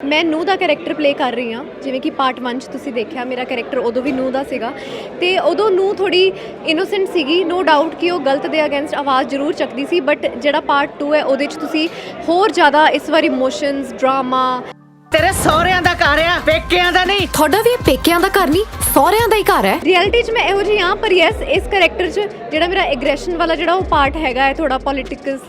ਮੈਂ ਨੂੰ ਦਾ character play ਕਰ ਰਹੀ ਹਾਂ, ਜਿਵੇਂ ਕਿ ਪਾਰਟ 1 ਚ ਤੁਸੀਂ ਦੇਖਿਆ, ਮੇਰਾ ਕੈਰੈਕਟਰ ਉਦੋਂ ਵੀ ਨੂੰ ਦਾ ਸੀਗਾ। ਤੇ ਉਦੋਂ ਨੂੰ ਥੋੜੀ ਇਨੋਸੈਂਟ ਸੀਗੀ ਨੋ ਡਾਊਟ ਕਿ ਉਹ ਗਲਤ ਦੇ ਅਗੇਂਸਟ ਆਵਾਜ਼ ਜ਼ਰੂਰ ਚੱਕਦੀ ਸੀ ਬਟ ਜਿਹੜਾ ਪਾਰਟ 2 ਹੈ, ਉਹਦੇ ਚ ਤੁਸੀਂ ਹੋਰ ਜ਼ਿਆਦਾ ਇਸ ਵਾਰ ਇਮੋਸ਼ਨਸ ਡਰਾਮਾ ਤੇਰੇ ਸਹੁਰਿਆਂ ਦਾ ਘਰ ਆ ਪੇਕਿਆਂ ਦਾ ਨਹੀਂ। ਤੁਹਾਡਾ ਵੀ ਇਹ ਪੇਕਿਆਂ ਦਾ ਘਰ ਨਹੀਂ ਸਹੁਰਿਆਂ ਦਾ ਹੀ ਘਰ ਹੈ। ਰਿਐਲਿਟੀ 'ਚ ਮੈਂ ਇਹੋ ਜਿਹੀ ਹਾਂ ਪਰ ਯੈਸ ਇਸ ਕੈਰੈਕਟਰ 'ਚ ਜਿਹੜਾ ਮੇਰਾ ਐਗਰੈਸ਼ਨ ਵਾਲਾ ਜਿਹੜਾ ਉਹ ਪਾਰਟ ਹੈਗਾ ਹੈ ਥੋੜਾ ਪੋਲਿਟਿਕਸ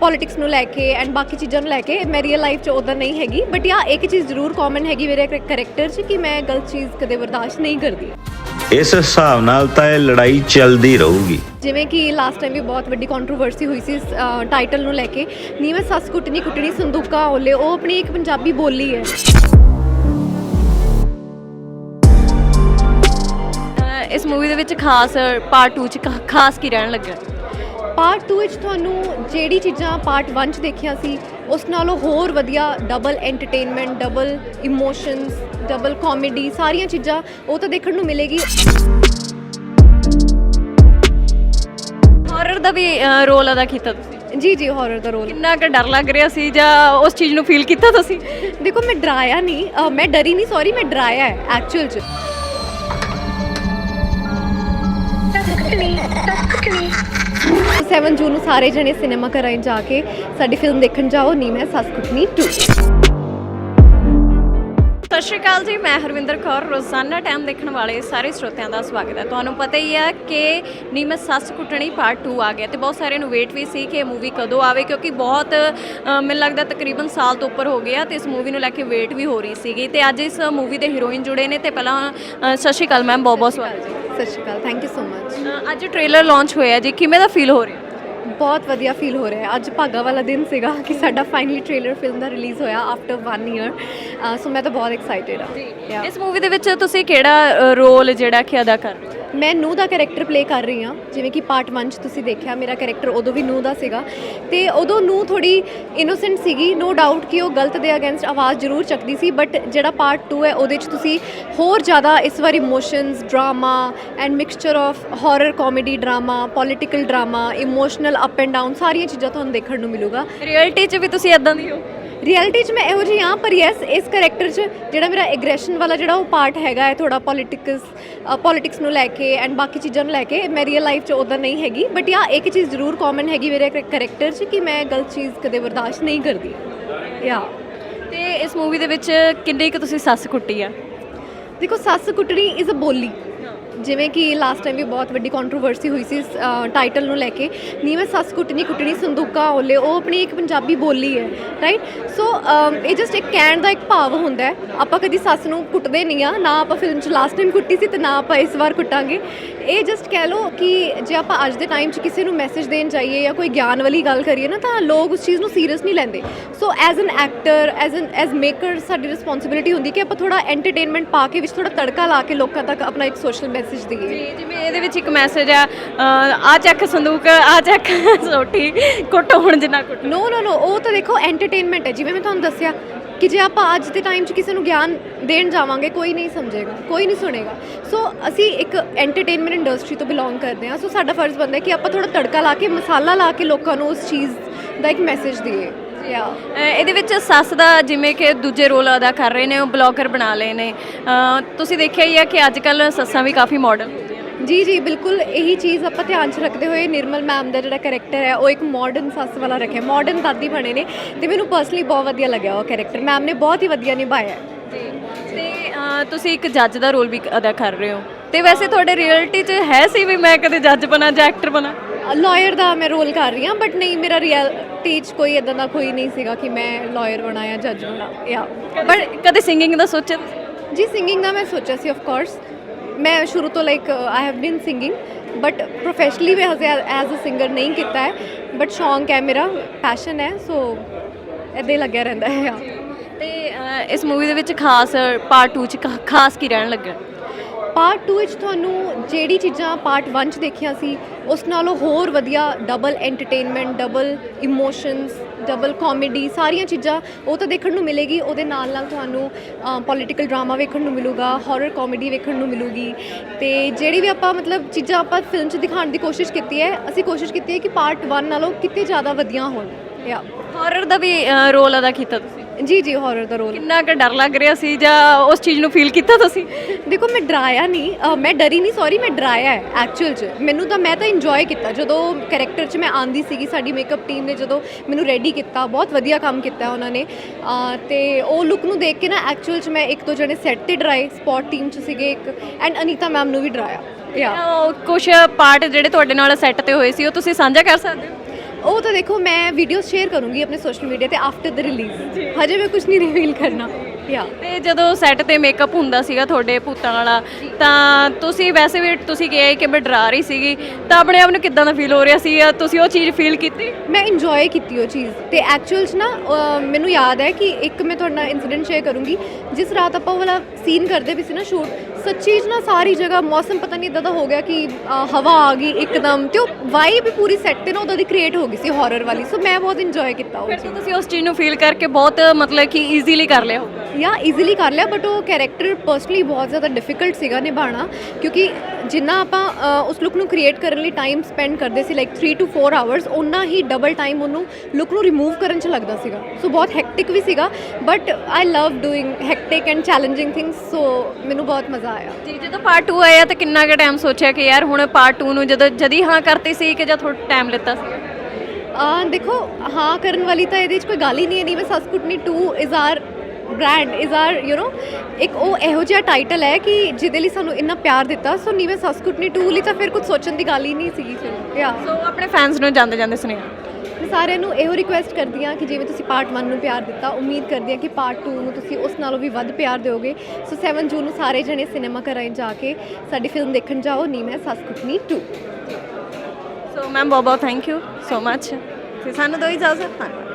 ਪੋਲਿਟਿਕਸ ਨੂੰ ਲੈ ਕੇ ਐਂਡ ਬਾਕੀ ਚੀਜ਼ਾਂ ਨੂੰ ਲੈ ਕੇ ਮੈਂ ਰੀਅਲ ਲਾਈਫ 'ਚ ਉਦਾਂ ਨਹੀਂ ਹੈਗੀ ਬਟ ਯਾ ਇੱਕ ਚੀਜ਼ ਜ਼ਰੂਰ ਕਾਮਨ ਹੈਗੀ ਮੇਰੇ ਕੈਰੈਕਟਰ 'ਚ ਕਿ ਮੈਂ ਗਲਤ ਚੀਜ਼ ਕਦੇ ਬਰਦਾਸ਼ਤ ਨਹੀਂ ਕਰਦੀ। ਇਸ ਹਿਸਾਬ ਨਾਲ ਤਾਂ ਇਹ ਲੜਾਈ ਚੱਲਦੀ ਰਹੂਗੀ। ਜਿਵੇਂ ਕਿ ਲਾਸਟ ਟਾਈਮ ਵੀ ਬਹੁਤ ਵੱਡੀ ਕੰਟਰੋਵਰਸੀ ਹੋਈ ਸੀ ਟਾਈਟਲ ਨੂੰ ਲੈ ਕੇ। ਨੀ ਮੈਂ ਸੱਸ ਕੁੱਟਣੀ ਕੁੱਟਣੀ ਸੰਦੂਕਾ ਓਲੇ ਉਹ ਆਪਣੀ ਇੱਕ ਪੰਜਾਬੀ ਬੋਲੀ ਹੈ। ਇਸ ਮੂਵੀ ਦੇ ਵਿੱਚ ਖਾਸ ਪਾਰਟ 2 ਚ ਖਾਸ ਕੀ ਰਹਿਣ ਲੱਗਾ ਪਾਰਟ 2 ਵਿੱਚ ਤੁਹਾਨੂੰ ਜਿਹੜੀ ਚੀਜ਼ਾਂ ਪਾਰਟ 1 ਚ ਦੇਖੀਆਂ ਸੀ ਉਸ ਨਾਲੋਂ ਹੋਰ ਵਧੀਆ double entertainment double emotions double comedy ਸਾਰੀਆਂ ਚੀਜ਼ਾਂ ਉਹ ਤਾਂ ਦੇਖਣ ਨੂੰ ਮਿਲੇਗੀ। ਹਾਰਰ ਦਾ ਵੀ ਰੋਲ ਅਦਾ ਕੀਤਾ ਤੁਸੀਂ? ਜੀ ਜੀ ਹਾਰਰ ਦਾ ਰੋਲ ਕਿੰਨਾ ਕੁ ਡਰ ਲੱਗ ਰਿਹਾ ਸੀ ਜਾਂ ਉਸ ਚੀਜ਼ ਨੂੰ ਫੀਲ ਕੀਤਾ ਤੁਸੀਂ? ਦੇਖੋ ਮੈਂ ਡਰਾਇਆ ਨਹੀਂ। ਅ, ਮੈਂ ਡਰੀ ਨਹੀਂ ਸੌਰੀ ਮੈਂ ਡਰਾਇਆ ਐਕਚੁਅਲ ਚ। 7 ਜੂਨ ਨੂੰ ਸਾਰੇ ਜਣੇ ਸਿਨੇਮਾ ਘਰਾਂ ਜਾ ਕੇ ਸਾਡੀ ਫਿਲਮ ਦੇਖਣ ਜਾਓ ਨੀ ਮੈਂ ਸੱਸ ਕੁੱਟਣੀ 2 ਸਤਿ ਸ਼੍ਰੀ ਅਕਾਲ ਜੀ ਮੈਂ ਹਰਵਿੰਦਰ ਕੌਰ ਰੋਜ਼ਾਨਾ ਟਾਈਮ ਦੇਖਣ ਵਾਲੇ ਸਾਰੇ ਸਰੋਤਿਆਂ ਦਾ ਸਵਾਗਤ ਹੈ। ਤੁਹਾਨੂੰ ਪਤਾ ਹੀ ਹੈ ਕਿ ਨੀ ਸੱਸ ਕੁੱਟਣੀ ਪਾਰਟ 2 ਆ ਗਿਆ ਤੇ ਬਹੁਤ ਸਾਰਿਆਂ ਨੂੰ ਵੇਟ ਵੀ ਸੀ ਕਿ ਇਹ ਮੂਵੀ ਕਦੋਂ ਆਵੇ ਕਿਉਂਕਿ ਬਹੁਤ ਅ, ਮੈਨੂੰ ਲੱਗਦਾ ਤਕਰੀਬਨ ਸਾਲ ਤੋਂ ਉੱਪਰ ਹੋ ਗਿਆ ਤੇ ਇਸ ਮੂਵੀ ਨੂੰ ਲੈ ਕੇ ਵੇਟ ਵੀ ਹੋ ਰਹੀ ਸੀਗੀ ਤੇ ਅੱਜ ਇਸ ਮੂਵੀ ਦੇ ਹੀਰੋਇਨ ਜੁੜੇ ਨੇ ਤੇ ਪਹਿਲਾਂ ਅ, ਸਤਿ ਸ਼੍ਰੀ ਅਕਾਲ ਮੈਮ ਬਹੁਤ ਬਹੁਤ ਸਵਾਗਤ ਜੀ ਸਤਿ ਸ਼੍ਰੀ ਅਕਾਲ thank you so much uh, ਅੱਜ ਟ੍ਰੇਲਰ ਲਾਂਚ ਹੋਇਆ ਜੀ ਕਿਵੇਂ ਦਾ ਫੀਲ ਹੋ ਰਿਹਾ? ਬਹੁਤ ਵਧੀਆ ਫੀਲ ਹੋ ਰਿਹਾ ਹੈ। ਅੱਜ ਭਾਗਾ ਵਾਲਾ ਦਿਨ ਸੀਗਾ ਕਿ ਸਾਡਾ ਫਾਈਨਲੀ ਟ੍ਰੇਲਰ ਫਿਲਮ ਦਾ ਰਿਲੀਜ਼ ਹੋਇਆ ਆਫਟਰ 1 ਇਅਰ ਸੋ ਮੈਂ ਤਾਂ ਬਹੁਤ ਐਕਸਾਈਟਿਡ ਆ ਇਸ ਮੂਵੀ ਦੇ ਵਿੱਚ ਤੁਸੀਂ ਕਿਹੜਾ ਰੋਲ ਜਿਹੜਾ ਕਿ ਅਦਾ ਕਰ ਰਹੇ ਹੋ? ਮੈਂ ਨੂੰ ਦਾ ਕੈਰੈਕਟਰ ਪਲੇ ਕਰ ਰਹੀ ਹਾਂ, ਜਿਵੇਂ ਕਿ ਪਾਰਟ 1 ਚ ਤੁਸੀਂ ਦੇਖਿਆ, ਮੇਰਾ ਕੈਰੈਕਟਰ ਉਦੋਂ ਵੀ ਨੂੰ ਦਾ ਸੀਗਾ। ਤੇ ਉਦੋਂ ਨੂੰ ਥੋੜੀ ਇਨੋਸੈਂਟ ਸੀਗੀ ਨੋ ਡਾਊਟ ਕਿ ਉਹ ਗਲਤ ਦੇ ਅਗੇਂਸਟ ਆਵਾਜ਼ ਜ਼ਰੂਰ ਚੱਕਦੀ ਸੀ ਬਟ ਜਿਹੜਾ ਪਾਰਟ 2 ਹੈ, ਉਹਦੇ ਚ ਤੁਸੀਂ ਹੋਰ ਜ਼ਿਆਦਾ ਇਸ ਵਾਰ emotions drama and mixture of horror comedy drama political drama emotional up and down ਸਾਰੀਆਂ ਚੀਜ਼ਾਂ ਤੁਹਾਨੂੰ ਦੇਖਣ ਨੂੰ ਮਿਲੂਗਾ। ਰਿਐਲਿਟੀ 'ਚ ਵੀ ਤੁਸੀਂ ਇਦਾਂ ਦੀ ਹੋ? ਰਿਐਲਿਟੀ 'ਚ ਮੈਂ ਇਹੋ ਜਿਹੀ ਹਾਂ ਪਰ ਯੈਸ ਇਸ ਕੈਰੈਕਟਰ 'ਚ ਜਿਹੜਾ ਮੇਰਾ ਐਗਰੈਸ਼ਨ ਵਾਲਾ ਜਿਹੜਾ ਉਹ ਪਾਰਟ ਹੈਗਾ ਹੈ ਥੋੜਾ ਪੋਲਿਟਿਕਸ ਪੋਲਿਟਿਕਸ ਨੂੰ ਲੈ ਕੇ ਐਂਡ ਬਾਕੀ ਚੀਜ਼ਾਂ ਨੂੰ ਲੈ ਕੇ ਮੈਂ ਰੀਅਲ ਲਾਈਫ 'ਚ ਉਦਾਂ ਨਹੀਂ ਹੈਗੀ ਬਟ ਯਾ ਇੱਕ ਚੀਜ਼ ਜ਼ਰੂਰ ਕਾਮਨ ਹੈਗੀ ਮੇਰੇ ਕੈਰੈਕਟਰ 'ਚ ਕਿ ਮੈਂ ਗਲਤ ਚੀਜ਼ ਕਦੇ ਬਰਦਾਸ਼ਤ ਨਹੀਂ ਕਰਦੀ। ਯਾ ਤੇ ਇਸ ਮੂਵੀ ਦੇ ਵਿੱਚ ਕਿੰਨੀ ਕੁ ਤੁਸੀਂ ਸੱਸ ਕੁੱਟੀ ਆ? ਦੇਖੋ ਸੱਸ ਕੁੱਟਣੀ ਇਜ਼ ਅ ਬੋਲੀ। ਜਿਵੇਂ ਕਿ ਲਾਸਟ ਟਾਈਮ ਵੀ ਬਹੁਤ ਵੱਡੀ ਕੰਟਰੋਵਰਸੀ ਹੋਈ ਸੀ ਟਾਈਟਲ ਨੂੰ ਲੈ ਕੇ। ਨੀ, ਮੈਂ ਸੱਸ ਕੁੱਟਣੀ ਕੁੱਟਣੀ, ਸੰਦੂਕਾ, ਓਲੇ, ਉਹ ਆਪਣੀ ਇੱਕ ਪੰਜਾਬੀ ਬੋਲੀ ਹੈ ਰਾਈਟ ਸੋ ਇਹ ਜਸਟ ਇੱਕ ਕਹਿਣ ਦਾ ਇੱਕ ਭਾਵ ਹੁੰਦਾ ਹੈ। ਆਪਾਂ ਕਦੀ ਸੱਸ ਨੂੰ ਕੁੱਟਦੇ ਨਹੀਂ ਆ, ਨਾ ਆਪਾਂ ਫਿਲਮ 'ਚ ਲਾਸਟ ਟਾਈਮ ਕੁੱਟੀ ਸੀ ਤੇ ਨਾ ਆਪਾਂ ਇਸ ਵਾਰ ਕੁੱਟਾਂਗੇ। ਇਹ ਜਸਟ ਕਹਿ ਲਓ ਕਿ ਜੇ ਆਪਾਂ ਅੱਜ ਦੇ ਟਾਈਮ 'ਚ ਕਿਸੇ ਨੂੰ ਮੈਸੇਜ ਦੇਣ ਜਾਈਏ ਜਾਂ ਕੋਈ ਗਿਆਨ ਵਾਲੀ ਗੱਲ ਕਰੀਏ ਨਾ, ਤਾਂ ਲੋਕ ਉਸ ਚੀਜ਼ ਨੂੰ ਸੀਰੀਅਸ ਨਹੀਂ ਲੈਂਦੇ। So as an actor as an as maker ਸਾਡੀ ਰਿਸਪੌਂਸਿਬਿਲਿਟੀ ਹੁੰਦੀ ਕਿ ਆਪਾਂ ਥੋੜਾ ਐਂਟਰਟੇਨਮੈਂਟ ਪਾ ਕੇ ਵਿੱਚ ਥੋੜਾ ਤੜਕਾ ਲਾ ਕੇ ਲੋਕਾਂ ਤੱਕ ਆਪਣਾ ਇੱਕ ਸੋਸ਼ਲ ਮੈਸੇਜ ਦਈਏ ਜੀ, ਜਿਵੇਂ ਇਹਦੇ ਵਿੱਚ ਇੱਕ ਮੈਸੇਜ ਆ ਆ ਚੱਕ ਸੰਦੂਕ, ਆ ਚੱਕ ਸੋਟੀ ਕੁੱਟੋ ਹੁਣ ਜਿੰਨਾ ਕੁੱਟੋ। ਨੋ ਨੋ ਨੋ ਉਹ ਤਾਂ ਦੇਖੋ ਐਂਟਰਟੇਨਮੈਂਟ ਹੈ। ਜਿਵੇਂ ਮੈਂ ਤੁਹਾਨੂੰ ਦੱਸਿਆ ਕਿ ਜੇ ਆਪਾਂ ਅੱਜ ਦੇ ਟਾਈਮ 'ਚ ਕਿਸੇ ਨੂੰ ਗਿਆਨ ਦੇਣ ਜਾਵਾਂਗੇ, ਕੋਈ ਨਹੀਂ ਸਮਝੇਗਾ, ਕੋਈ ਨਹੀਂ ਸੁਣੇਗਾ। ਸੋ ਅਸੀਂ ਇੱਕ ਐਂਟਰਟੇਨਮੈਂਟ ਇੰਡਸਟਰੀ ਤੋਂ ਬਿਲੋਂਗ ਕਰਦੇ ਹਾਂ। ਸੋ ਸਾਡਾ ਫਰਜ਼ ਬਣਦਾ ਹੈ ਕਿ ਆਪਾਂ ਥੋੜਾ ਤੜਕਾ ਲਾ ਕੇ, ਮਸਾਲਾ ਲਾ ਕੇ ਲੋਕਾਂ ਨੂੰ ਉਸ ਚੀਜ਼ ਦਾ ਇੱਕ ਮੈਸੇਜ ਦਈਏ। ਯਾ ਇਹਦੇ ਵਿੱਚ ਸੱਸ ਦਾ ਜਿਵੇਂ ਕਿ ਦੂਜੇ ਰੋਲ ਅਦਾ ਕਰ ਰਹੇ ਨੇ ਉਹ ਬਲੌਗਰ ਬਣਾ ਲਏ ਨੇ। ਤੁਸੀਂ ਦੇਖਿਆ ਹੀ ਆ ਕਿ ਅੱਜ ਕੱਲ ਸੱਸਾਂ ਵੀ ਕਾਫੀ ਨੇ। ਜੀ ਜੀ ਬਿਲਕੁਲ ਇਹੀ ਚੀਜ਼ ਆਪਾਂ ਧਿਆਨ 'ਚ ਰੱਖਦੇ ਹੋਏ ਨਿਰਮਲ ਮੈਮ ਦਾ ਜਿਹੜਾ ਕੈਰੈਕਟਰ ਹੈ ਉਹ ਇੱਕ ਮਾਡਰਨ ਸੱਸ ਵਾਲਾ ਰੱਖਿਆ। ਮਾਡਰਨ ਦਾਦੀ ਬਣੇ ਨੇ ਤੇ ਮੈਨੂੰ ਪਰਸਨਲੀ ਬਹੁਤ ਵਧੀਆ ਲੱਗਿਆ ਉਹ ਕੈਰੈਕਟਰ ਮੈਮ ਨੇ ਬਹੁਤ ਹੀ ਵਧੀਆ ਨਿਭਾਇਆ ਹੈ। ਜੀ। ਤੇ ਤੁਸੀਂ ਇੱਕ ਜੱਜ ਦਾ ਰੋਲ ਵੀ ਅਦਾ ਕਰ ਰਹੇ ਹੋ। ਤੇ ਵੈਸੇ ਤੁਹਾਡੇ ਰਿਐਲਿਟੀ 'ਚ ਹੈ ਸੀ ਵੀ ਮੈਂ ਕਦੇ ਜੱਜ ਬਣਾ ਜਾਂ ਐਕਟਰ ਬਣਾ? ਲਾਇਰ ਦਾ ਮੈਂ ਰੋਲ ਕਰ ਰਹੀ ਹਾਂ ਬਟ ਨਹੀਂ ਮੇਰਾ ਰਿਐਲਿਟੀ 'ਚ ਕੋਈ ਇਦਾਂ ਦਾ ਕੋਈ ਨਹੀਂ ਸੀਗਾ ਕਿ ਮੈਂ ਲਾਇਰ ਬਣਾ ਜਾਂ ਜੱਜ ਬਣਾ ਯਾ ਪਰ ਕਦੇ ਸਿੰਗਿੰਗ ਦਾ ਸੋਚਿਆ? ਜੀ ਸਿੰਗਿੰਗ ਦਾ ਮੈਂ ਸੋਚਿਆ ਸੀ ਆਫ ਕੋਰਸ ਮੈਂ ਸ਼ੁਰੂ ਤੋਂ like I have been singing but professionally ਮੈਂ ਹਜੇ ਐਜ਼ ਅ ਸਿੰਗਰ ਨਹੀਂ ਕੀਤਾ ਹੈ ਬਟ ਸ਼ੌਂਕ ਹੈ ਮੇਰਾ ਪੈਸ਼ਨ ਹੈ ਸੋ ਇੱਦਾਂ ਹੀ ਲੱਗਿਆ ਰਹਿੰਦਾ ਹੈ ਤੇ ਇਸ ਮੂਵੀ ਦੇ ਵਿੱਚ ਖਾਸ ਪਾਰਟ 2 ਚ ਖਾਸ ਕੀ ਰਹਿਣ ਲੱਗਾ ਪਾਰਟ 2 ਵਿੱਚ ਤੁਹਾਨੂੰ ਜਿਹੜੀ ਚੀਜ਼ਾਂ ਪਾਰਟ 1 ਚ ਦੇਖੀਆਂ ਸੀ, ਉਸ ਨਾਲੋਂ ਹੋਰ ਵਧੀਆ double entertainment double emotions double comedy ਸਾਰੀਆਂ ਚੀਜ਼ਾਂ ਉਹ ਤਾਂ ਦੇਖਣ ਨੂੰ ਮਿਲੇਗੀ, ਉਹਦੇ ਨਾਲ ਨਾਲ ਤੁਹਾਨੂੰ ਪੋਲਿਟੀਕਲ ਡਰਾਮਾ ਵੇਖਣ ਨੂੰ ਮਿਲੂਗਾ ਹਾਰਰ ਕਾਮੇਡੀ ਵੇਖਣ ਨੂੰ ਮਿਲੂਗੀ। ਤੇ ਜਿਹੜੀ ਵੀ ਆਪਾਂ ਮਤਲਬ ਚੀਜ਼ਾਂ ਆਪਾਂ ਫਿਲਮ 'ਚ ਦਿਖਾਉਣ ਦੀ ਕੋਸ਼ਿਸ਼ ਕੀਤੀ ਹੈ, ਅਸੀਂ ਕੋਸ਼ਿਸ਼ ਕੀਤੀ ਹੈ ਕਿ ਪਾਰਟ 1 ਨਾਲੋਂ ਕਿਤੇ ਜ਼ਿਆਦਾ ਵਧੀਆ ਹੋਣ। ਯਾ ਹਾਰਰ ਦਾ ਵੀ ਰੋਲ ਅਦਾ ਕੀਤਾ ਤੁਸੀਂ? ਜੀ ਜੀ ਹਾਰਰ ਦਾ ਰੋਲ ਕਿੰਨਾ ਕੁ ਡਰ ਲੱਗ ਰਿਹਾ ਸੀ ਜਾਂ ਉਸ ਚੀਜ਼ ਨੂੰ ਫੀਲ ਕੀਤਾ ਤੁਸੀਂ? ਦੇਖੋ ਮੈਂ ਡਰਾਇਆ ਨਹੀਂ। ਮੈਂ ਡਰੀ ਨਹੀਂ ਸੌਰੀ ਮੈਂ ਡਰਾਇਆ ਹੈ ਐਕਚੁਅਲ 'ਚ। ਮੈਨੂੰ ਤਾਂ ਮੈਂ ਤਾਂ ਇੰਜੋਏ ਕੀਤਾ। ਜਦੋਂ ਕੈਰੈਕਟਰ 'ਚ ਮੈਂ ਆਂਦੀ ਸੀਗੀ ਸਾਡੀ ਮੇਕਅਪ ਟੀਮ ਨੇ ਜਦੋਂ ਮੈਨੂੰ ਰੈਡੀ ਕੀਤਾ ਬਹੁਤ ਵਧੀਆ ਕੰਮ ਕੀਤਾ ਉਹਨਾਂ ਨੇ। ਅ, ਤੇ ਉਹ ਲੁੱਕ ਨੂੰ ਦੇਖ ਕੇ ਨਾ ਐਕਚੁਅਲ 'ਚ ਮੈਂ ਇੱਕ ਦੋ ਜਣੇ ਸੈੱਟ ਤੇ ਡਰਾਏ ਸਪੌਟ ਟੀਮ 'ਚ ਸੀਗੇ ਇੱਕ ਐਂਡ ਅਨੀਤਾ ਮੈਮ ਨੂੰ ਵੀ ਡਰਾਇਆ। ਯਾ ਕੁਝ ਪਾਰਟ ਜਿਹੜੇ ਤੁਹਾਡੇ ਨਾਲ ਸੈੱਟ ਤੇ ਹੋਏ ਸੀ ਉਹ ਤੁਸੀਂ ਸਾਂਝਾ ਕਰ ਸਕਦੇ ਹੋ? ਉਹ ਤਾਂ ਦੇਖੋ ਮੈਂ ਵੀਡੀਓਜ਼ ਸ਼ੇਅਰ ਕਰੂੰਗੀ ਆਪਣੇ ਸੋਸ਼ਲ ਮੀਡੀਆ ਤੇ ਆਫਟਰ ਦ ਰਿਲੀਜ਼ ਹਜੇ ਮੈਂ ਕੁਝ ਨਹੀਂ ਰਿਵੀਲ ਕਰਨਾ। ਯਾ ਤੇ ਜਦੋਂ ਸੈੱਟ ਤੇ ਮੇਕਅਪ ਹੁੰਦਾ ਸੀਗਾ ਤੁਹਾਡੇ ਭੂਤਾਂ ਵਾਲਾ ਤਾਂ ਤੁਸੀਂ ਵੈਸੇ ਵੀ ਤੁਸੀਂ ਕਿਹਾ ਕਿ ਮੈਂ ਡਰਾ ਰਹੀ ਸੀਗੀ ਤਾਂ ਆਪਣੇ ਆਪ ਨੂੰ ਕਿੱਦਾਂ ਦਾ ਫੀਲ ਹੋ ਰਿਹਾ ਸੀ ਜਾਂ ਤੁਸੀਂ ਉਹ ਚੀਜ਼ ਫੀਲ ਕੀਤੀ? ਮੈਂ ਇੰਜੋਏ ਕੀਤੀ ਉਹ ਚੀਜ਼। ਤੇ ਐਕਚੁਅਲ 'ਚ ਨਾ ਅਹ, ਮੈਨੂੰ ਯਾਦ ਹੈ ਕਿ ਇੱਕ ਮੈਂ ਤੁਹਾਡੇ ਨਾਲ ਇਨਸੀਡੈਂਟ ਸ਼ੇਅਰ ਕਰੂੰਗੀ। ਜਿਸ ਰਾਤ ਆਪਾਂ ਉਹ ਵਾਲਾ ਸੀਨ ਕਰਦੇ ਵੀ ਸੀ ਨਾ ਸ਼ੂਟ ਸੱਚੀ 'ਚ ਨਾ ਸਾਰੀ ਜਗ੍ਹਾ ਮੌਸਮ ਪਤਾ ਨਹੀਂ ਇਦਾਂ ਦਾ ਹੋ ਗਿਆ ਕਿ ਅਹ, ਹਵਾ ਆ ਗਈ ਇੱਕਦਮ ਤੇ ਉਹ ਵਾਈਬ ਵੀ ਪੂਰੀ ਸੈੱਟ ਤੇ ਨਾ ਉਦਾਂ ਦੀ ਕ੍ਰੀਏਟ ਹੋ ਗਈ ਸੀ ਹਾਰਰ ਵਾਲੀ। ਸੋ ਮੈਂ ਬਹੁਤ ਇੰਜੋਏ ਕੀਤਾ ਉਹ ਚੀਜ਼। ਤੁਸੀਂ ਉਸ ਚੀਜ਼ ਨੂੰ ਫੀਲ ਕਰਕੇ ਬਹੁਤ ਮਤਲਬ ਕਿ ਈਜ਼ੀਲੀ ਕਰ ਲਿਆ ਹੋਊਗਾ। ਯਾ ਈਜ਼ੀਲੀ ਕਰ ਲਿਆ ਬਟ ਉਹ ਕੈਰੈਕਟਰ ਪਰਸਨਲੀ ਬਹੁਤ ਜ਼ਿਆਦਾ ਡਿਫਿਕਲਟ ਸੀਗਾ ਨਿਭਾਉਣਾ ਕਿਉਂਕਿ ਜਿੰਨਾ ਆਪਾਂ ਉਸ ਲੁੱਕ ਨੂੰ ਕ੍ਰੀਏਟ ਕਰਨ ਲਈ ਟਾਈਮ ਸਪੈਂਡ ਕਰਦੇ ਸੀ ਲਾਈਕ 3 ਟੂ 4 ਆਵਰਸ ਉਨਾ ਹੀ ਡਬਲ ਟਾਈਮ ਉਹਨੂੰ ਲੁੱਕ ਨੂੰ ਰਿਮੂਵ ਕਰਨ 'ਚ ਲੱਗਦਾ ਸੀਗਾ। ਸੋ ਬਹੁਤ ਹੈਕਟਿਕ ਵੀ ਸੀਗਾ but I love doing hectic and challenging things so ਮੈਨੂੰ ਬਹੁਤ ਮਜ਼ਾ ਆਇਆ। ਜੀ ਜਦੋਂ ਪਾਰਟ 2 ਆਇਆ ਤਾਂ ਕਿੰਨਾ ਕੁ ਟਾਈਮ ਸੋਚਿਆ ਕਿ ਯਾਰ ਹੁਣ ਪਾਰਟ 2 ਨੂੰ ਜਦੋਂ ਜਦੀ ਹਾਂ ਕਰਤੀ ਸੀ ਕਿ ਜਾਂ ਥੋੜਾ ਟਾਈਮ ਲਿੱਤਾ ਸੀ? ਆ ਦੇਖੋ ਹਾਂ ਕਰਨ ਵਾਲੀ ਤਾਂ ਇਹਦੇ 'ਚ ਕੋਈ ਗੱਲ ਹੀ ਨਹੀਂ ਹੈ ਨਹੀਂ ਮੈਂ ਸੱਸ ਕੁੱਟਣੀ 2 is our brand is our you know ਇੱਕ ਉਹ ਇਹੋ ਜਿਹਾ ਟਾਈਟਲ ਹੈ ਕਿ ਜਿਹਦੇ ਲਈ ਸਾਨੂੰ ਇੰਨਾ ਪਿਆਰ ਦਿੱਤਾ। ਸੋ ਨੀਵੇਂ ਸੱਸ ਕੁੱਟਣੀ 2 ਲਈ ਤਾਂ ਫਿਰ ਕੁਝ ਸੋਚਣ ਦੀ ਗੱਲ ਹੀ ਨਹੀਂ ਸੀਗੀ ਫਿਰ। ਯਾ ਸੋ ਆਪਣੇ ਫੈਨਸ ਨੂੰ ਜਾਂਦੇ ਜਾਂਦੇ ਸੁਨੇਹਾ। ਮੈਂ ਸਾਰਿਆਂ ਨੂੰ ਇਹੋ ਰਿਕੁਐਸਟ ਕਰਦੀ ਹਾਂ ਕਿ ਜਿਵੇਂ ਤੁਸੀਂ ਪਾਰਟ 1 ਨੂੰ ਪਿਆਰ ਦਿੱਤਾ ਉਮੀਦ ਕਰਦੀ ਹਾਂ ਕਿ ਪਾਰਟ 2 ਨੂੰ ਤੁਸੀਂ ਉਸ ਨਾਲੋਂ ਵੀ ਵੱਧ ਪਿਆਰ ਦਿਓਗੇ। ਸੋ 7 ਜੂਨ ਨੂੰ ਸਾਰੇ ਜਣੇ ਸਿਨੇਮਾ ਘਰਾਂ ਜਾ ਕੇ ਸਾਡੀ ਫਿਲਮ ਦੇਖਣ ਜਾਓ ਨੀ ਮੈਂ ਸੱਸ ਕੁੱਟਣੀ 2 ਸੋ ਮੈਮ ਬਹੁਤ ਬਹੁਤ ਥੈਂਕ ਯੂ ਸੋ ਮੱਚ ਤੇ ਸਾਨੂੰ ਦੋ ਇਜਾਜ਼ਤ ਧੰਨਵਾਦ।